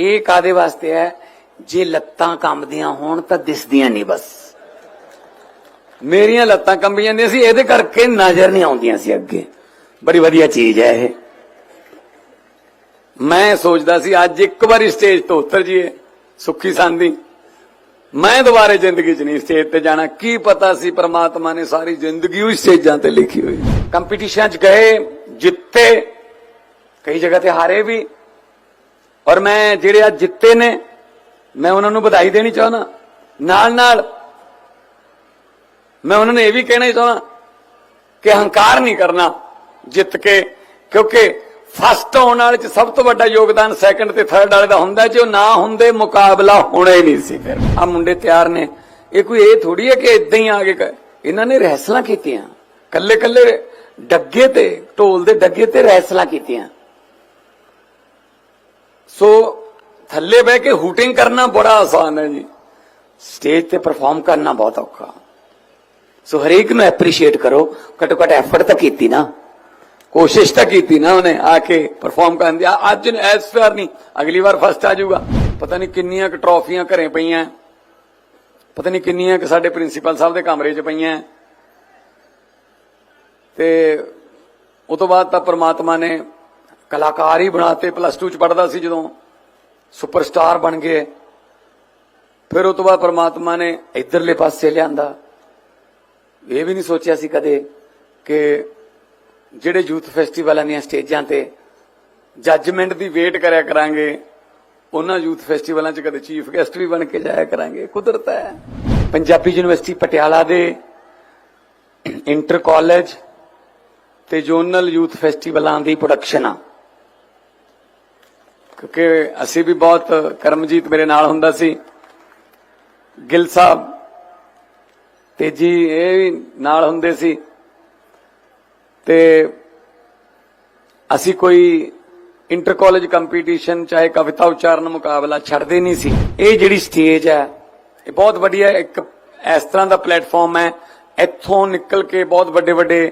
ਇਹ ਕਾਦੇ ਵਾਸਤੇ ਹੈ? ਜੇ ਲੱਤਾਂ ਕੰਬਦੀਆਂ ਹੋਣ ਤਾਂ ਦਿਸਦੀਆਂ ਨਹੀਂ ਬਸ। ਮੇਰੀਆਂ ਲੱਤਾਂ ਕੰਬੀ ਜਾਂਦੀਆਂ ਸੀ, ਇਹਦੇ ਕਰਕੇ ਨਜ਼ਰ ਨਹੀਂ ਆਉਂਦੀਆਂ ਸੀ ਅੱਗੇ। ਬੜੀ ਵਧੀਆ ਚੀਜ਼ ਹੈ ਇਹ। ਮੈਂ ਸੋਚਦਾ ਸੀ, ਅੱਜ ਇੱਕ ਵਾਰੀ ਸਟੇਜ ਤੋਂ ਉਤਰ ਜੀਏ ਸੁੱਖੀ ਸੰਦੀ। ਮੈਂ ਦੁਬਾਰੇ ਜ਼ਿੰਦਗੀ 'ਚ ਨਹੀਂ ਸਟੇਜ ਤੇ ਜਾਣਾ। ਕੀ ਪਤਾ ਸੀ ਪ੍ਰਮਾਤਮਾ ਨੇ ਸਾਰੀ ਜ਼ਿੰਦਗੀ ਉਹ ਸਟੇਜਾਂ ਤੇ ਲਿਖੀ ਹੋਈ। ਕੰਪੀਟੀਸ਼ਨ 'ਚ ਗਏ, ਜਿੱਤੇ, ਕਈ ਜਗ੍ਹਾ ਤੇ ਹਾਰੇ ਵੀ। ਔਰ ਮੈਂ ਜਿਹੜੇ ਅੱਜ ਜਿੱਤੇ ਨੇ, ਮੈਂ ਉਹਨਾਂ ਨੂੰ ਵਧਾਈ ਦੇਣੀ ਚਾਹੁੰਦਾ। ਨਾਲ ਨਾਲ ਮੈਂ ਉਹਨਾਂ ਨੂੰ ਇਹ ਵੀ ਕਹਿਣਾ ਚਾਹੁੰਦਾ ਕਿ ਹੰਕਾਰ ਨਹੀਂ ਕਰਨਾ ਜਿੱਤ ਕੇ, ਕਿਉਂਕਿ ਫਸਟ ਹੋਣ ਵਾਲੇ ਚ ਸਭ ਤੋਂ ਵੱਡਾ ਯੋਗਦਾਨ ਸੈਕੰਡ ਤੇ ਥਰਡ ਵਾਲੇ ਦਾ ਹੁੰਦਾ ਜੇ ਉਹ ਨਾ ਹੁੰਦੇ, ਮੁਕਾਬਲਾ ਹੋਣਾ ਹੀ ਨਹੀਂ ਸੀ ਫਿਰ। ਆ ਮੁੰਡੇ ਤਿਆਰ ਨੇ। ਇਹ ਕੋਈ ਇਹ ਥੋੜੀ ਹੈ ਕਿ ਇਦਾਂ ਹੀ ਆ ਕੇ, ਇਹਨਾਂ ਨੇ ਰਹਿਸਲਾਂ ਕੀਤੀਆਂ। ਕੱਲੇ ਕੱਲੇ ਡੱਗੇ ਤੇ, ਢੋਲ ਦੇ ਡੱਗੇ ਤੇ ਰਹਿਸਲਾਂ ਕੀਤੀਆਂ। ਸੋ ਥੱਲੇ ਬਹਿ ਕੇ ਹੂਟਿੰਗ ਕਰਨਾ ਬੜਾ ਆਸਾਨ ਹੈ ਜੀ। ਸਟੇਜ ਤੇ ਪਰਫਾਰਮ ਕਰਨਾ ਬਹੁਤ ਔਖਾ। ਸੋ ਹਰੇਕ ਨੂੰ ਐਪਰੀਸ਼ੀਏਟ ਕਰੋ। ਘੱਟੋ ਘੱਟ ਐਫਰਟ ਤਾਂ ਕੀਤੀ ਨਾ। ਕੋਸ਼ਿਸ਼ ਤਾਂ ਕੀਤੀ ਨਾ ਉਹਨੇ ਆ ਕੇ ਪਰਫਾਰਮ ਕਰਨ ਦੀ। ਅੱਜ ਐਸ ਵਾਰ ਨਹੀਂ, ਅਗਲੀ ਵਾਰ ਫਸਟ ਆ ਜਾਊਗਾ। ਪਤਾ ਨਹੀਂ ਕਿੰਨੀਆਂ ਕੁ ਟਰੋਫੀਆਂ ਘਰੇ ਪਈਆਂ। ਪਤਾ ਨਹੀਂ ਕਿੰਨੀਆਂ ਕਿ ਸਾਡੇ ਪ੍ਰਿੰਸੀਪਲ ਸਾਹਿਬ ਦੇ ਕਮਰੇ 'ਚ ਪਈਆਂ। ਤੇ ਉਹ ਤੋਂ ਬਾਅਦ ਤਾਂ ਪਰਮਾਤਮਾ ਨੇ ਕਲਾਕਾਰ ਹੀ ਬਣਾਤੇ ਪਲੱਸ 2 ਚ ਪੜਦਾ ਸੀ ਜਦੋਂ। ਸੁਪਰਸਟਾਰ ਬਣ ਗਏ। ਫਿਰ ਉਹ ਤੋਂ ਬਾਅਦ ਪ੍ਰਮਾਤਮਾ ਨੇ ਇਧਰਲੇ ਪਾਸੇ ਲਿਆਂਦਾ। ਇਹ ਵੀ ਨਹੀਂ ਸੋਚਿਆ ਸੀ ਕਦੇ ਕਿ ਜਿਹੜੇ ਯੂਥ ਫੈਸਟੀਵਲਾਂ ਦੀਆਂ ਸਟੇਜਾਂ ਤੇ ਜੱਜਮੈਂਟ ਦੀ ਵੇਟ ਕਰਿਆ ਕਰਾਂਗੇ, ਉਹਨਾਂ ਯੂਥ ਫੈਸਟੀਵਲਾਂ 'ਚ ਕਦੇ ਚੀਫ ਗੈਸਟ ਵੀ ਬਣ ਕੇ ਜਾਇਆ ਕਰਾਂਗੇ। ਕੁਦਰਤ ਹੈ। ਪੰਜਾਬੀ ਯੂਨੀਵਰਸਿਟੀ ਪਟਿਆਲਾ ਦੇ ਇੰਟਰ ਕਾਲਜ ਤੇ ਜੋਨਲ ਯੂਥ ਫੈਸਟੀਵਲਾਂ ਦੀ ਪ੍ਰੋਡਕਸ਼ਨ ਆ। ਕਿਉਂਕਿ ਅਸੀਂ ਵੀ ਬਹੁਤ ਕਰਮਜੀਤ ਮੇਰੇ ਨਾਲ ਹੁੰਦਾ ਸੀ। ਗਿੱਲ ਸਾਹਿਬ ਤੇਜੀ ਇਹ ਵੀ ਨਾਲ ਹੁੰਦੇ ਸੀ। ਤੇ ਅਸੀਂ ਕੋਈ ਇੰਟਰ ਕਾਲਜ ਕੰਪੀਟੀਸ਼ਨ ਚਾਹੇ ਕਵਿਤਾ ਉਚਾਰਨ ਮੁਕਾਬਲਾ ਛੱਡਦੇ ਨਹੀਂ ਸੀ। ਇਹ ਜਿਹੜੀ ਸਟੇਜ ਹੈ, ਇਹ ਬਹੁਤ ਵਧੀਆ ਇੱਕ ਇਸ ਤਰ੍ਹਾਂ ਦਾ ਪਲੇਟਫਾਰਮ ਹੈ। ਇੱਥੋਂ ਨਿਕਲ ਕੇ ਬਹੁਤ ਵੱਡੇ ਵੱਡੇ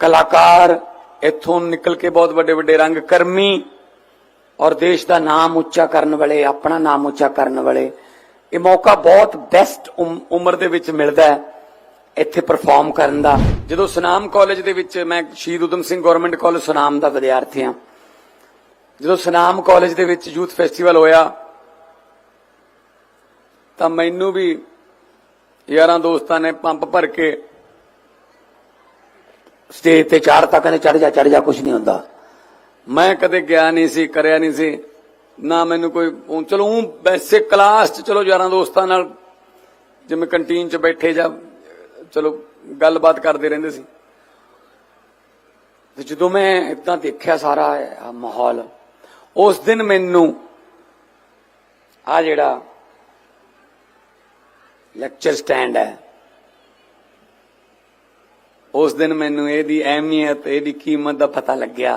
ਕਲਾਕਾਰ, ਇੱਥੋਂ ਨਿਕਲ ਕੇ ਬਹੁਤ ਵੱਡੇ ਵੱਡੇ ਰੰਗ ਕਰਮੀ ਔਰ ਦੇਸ਼ ਦਾ ਨਾਮ ਉੱਚਾ ਕਰਨ ਵਾਲੇ, ਆਪਣਾ ਨਾਮ ਉੱਚਾ ਕਰਨ ਵਾਲੇ, ਇਹ ਮੌਕਾ ਬਹੁਤ ਬੈਸਟ ਉਮਰ ਦੇ ਵਿੱਚ ਮਿਲਦਾ ਹੈ ਇੱਥੇ ਪਰਫਾਰਮ ਕਰਨ ਦਾ। ਜਦੋਂ ਸੁਨਾਮ ਕਾਲਜ ਦੇ ਵਿੱਚ ਮੈਂ ਸ਼ਹੀਦ ਉਦਮ ਸਿੰਘ ਗਵਰਨਮੈਂਟ ਕਾਲਜ ਸੁਨਾਮ ਦਾ ਵਿਦਿਆਰਥੀ ਹਾਂ। ਜਦੋਂ ਸੁਨਾਮ ਕਾਲਜ ਦੇ ਵਿੱਚ ਯੂਥ ਫੈਸਟੀਵਲ ਹੋਇਆ, ਤਾਂ ਮੈਨੂੰ ਵੀ ਯਾਰਾਂ ਦੋਸਤਾਂ ਨੇ ਪੰਪ ਭਰ ਕੇ ਸਟੇਜ ਤੇ ਚਾੜਤਾ, ਕਹਿੰਦੇ ਚੜ ਜਾ ਚੜ ਜਾ ਕੁਝ ਨਹੀਂ ਹੁੰਦਾ। ਮੈਂ ਕਦੇ ਗਿਆ ਨਹੀਂ ਸੀ, ਕਰਿਆ ਨਹੀਂ ਸੀ। ਨਾ ਮੈਨੂੰ ਕੋਈ ਚਲੋ ਊਂ ਵੈਸੇ ਕਲਾਸ 'ਚ ਚਲੋ ਯਾਰਾਂ ਦੋਸਤਾਂ ਨਾਲ, ਜਿਵੇਂ ਕੰਟੀਨ 'ਚ ਬੈਠੇ ਜਾਂ, ਚਲੋ ਗੱਲਬਾਤ ਕਰਦੇ ਰਹਿੰਦੇ ਸੀ। ਤੇ ਜਦੋਂ ਮੈਂ ਇਦਾਂ ਦੇਖਿਆ ਸਾਰਾ ਮਾਹੌਲ, ਉਸ ਦਿਨ ਮੈਨੂੰ ਆ ਜਿਹੜਾ ਲੈਕਚਰ ਸਟੈਂਡ ਹੈ, ਉਸ ਦਿਨ ਮੈਨੂੰ ਇਹਦੀ ਅਹਿਮੀਅਤ, ਇਹਦੀ ਕੀਮਤ ਦਾ ਪਤਾ ਲੱਗਿਆ।